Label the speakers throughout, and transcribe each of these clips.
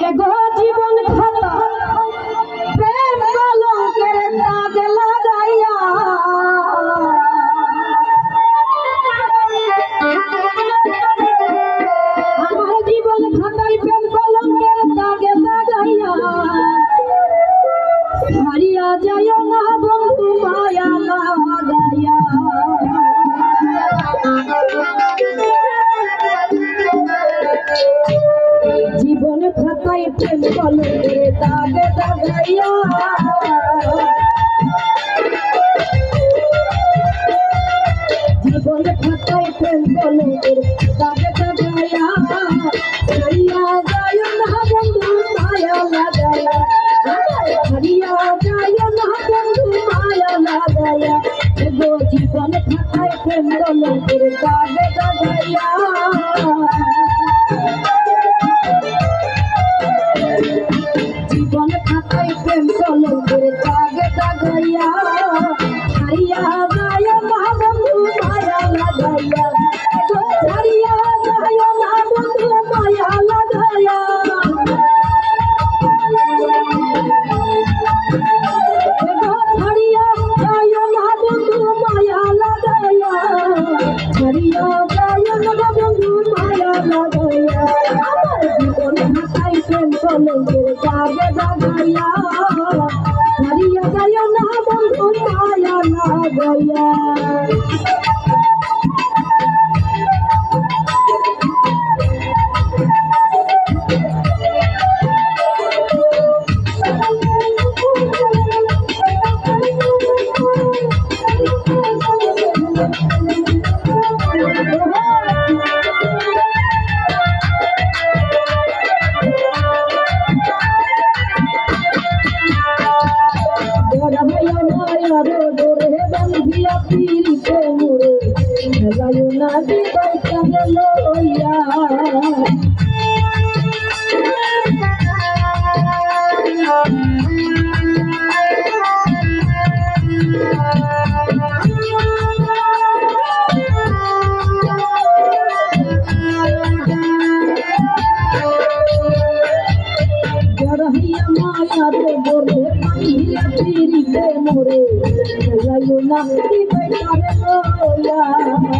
Speaker 1: এগো জীবন জীবন খাতায় প্রেম কলঙ্কের দাগে লাগাইয়া হারিয়া যায় না বন্ধু মায়া লাগাইয়া হারিয়া যায় না মায়া লাগাইয়া। গো হারিয়া যায় না বন্ধু, মায়া লাগাইয়া। গো হারিয়া যায় না বন্ধু, মায়া লাগাইয়া। হারিয়া যায় না বন্ধু, মায়া লাগাইয়া। আমার জীবন খাতায় প্রেম কলঙ্কের দাগে দাগাইয়া লাগাইয়া বড় লাগায়ু না দিবাই কাহে লইয়া বড় হইয়া মায়া রোদরে বন্ধিয়া পিরিতে মোরে লাগায়ু না দিবাই কাহে লইয়া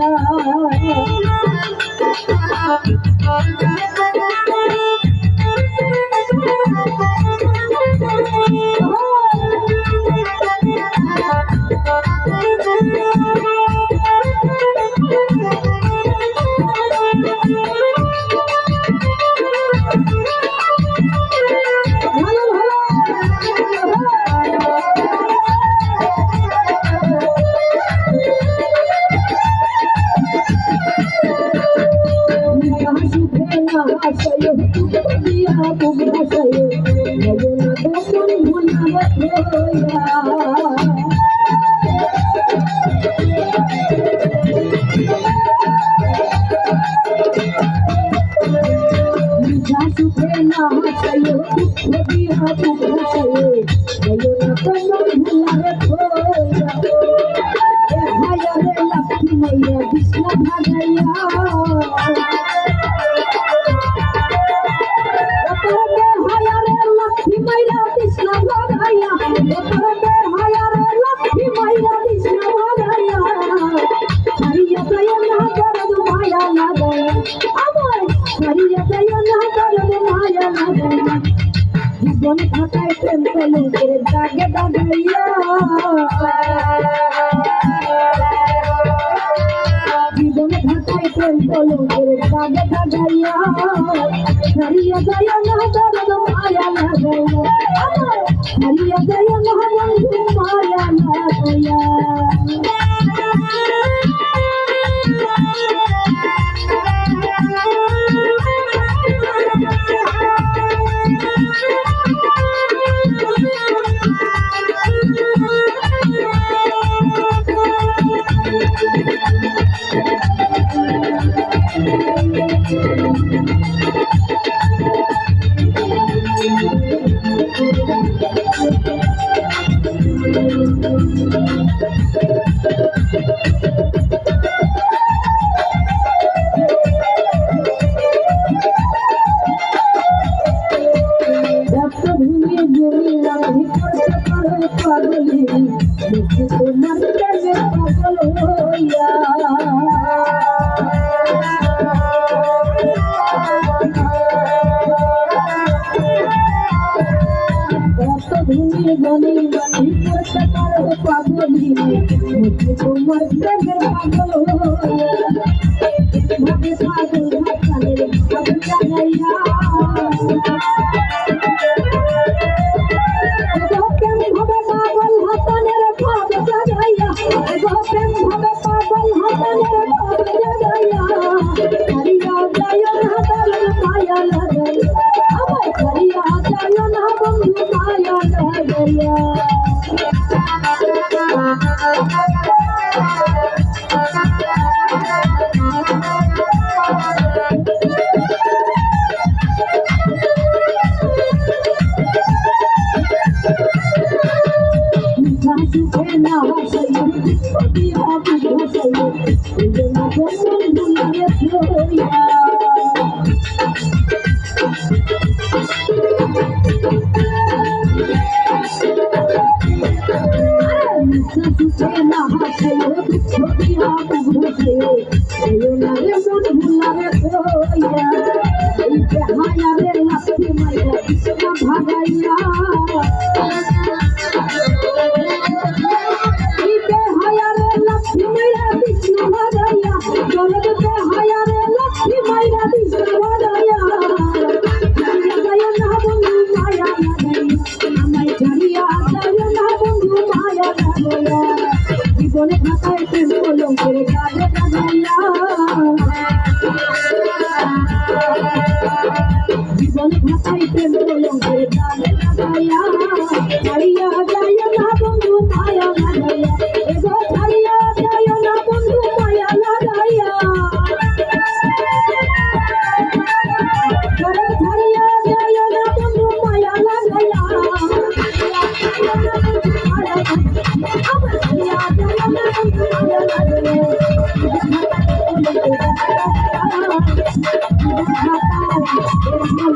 Speaker 1: লাগাইয়া ভালো না হাসায় দিয়া বুক হাসায় ভজনা তখন ভুলাবত হইয়া মিঠা সুখে জীবন খাতায় প্রেম কলঙ্কের দাগে দাগাইয়া জীবন খাতায় প্রেম কলঙ্কের দাগে দাগাইয়া হারিয়া যায় না দরদ মায়া লাগাইয়া। পাগলি দেখি তোমার প্রেমে পাগল হইয়া কত ভূমি বনে করতে পারো পাগলি দেখি তোমার প্রেমে পাগল হইয়া ভাবে পাগল ভাতালের ভাব জানাইয়া হবে পাগল হাতানের ভাগাইয়া। you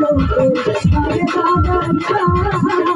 Speaker 1: लोगों को सारे सागर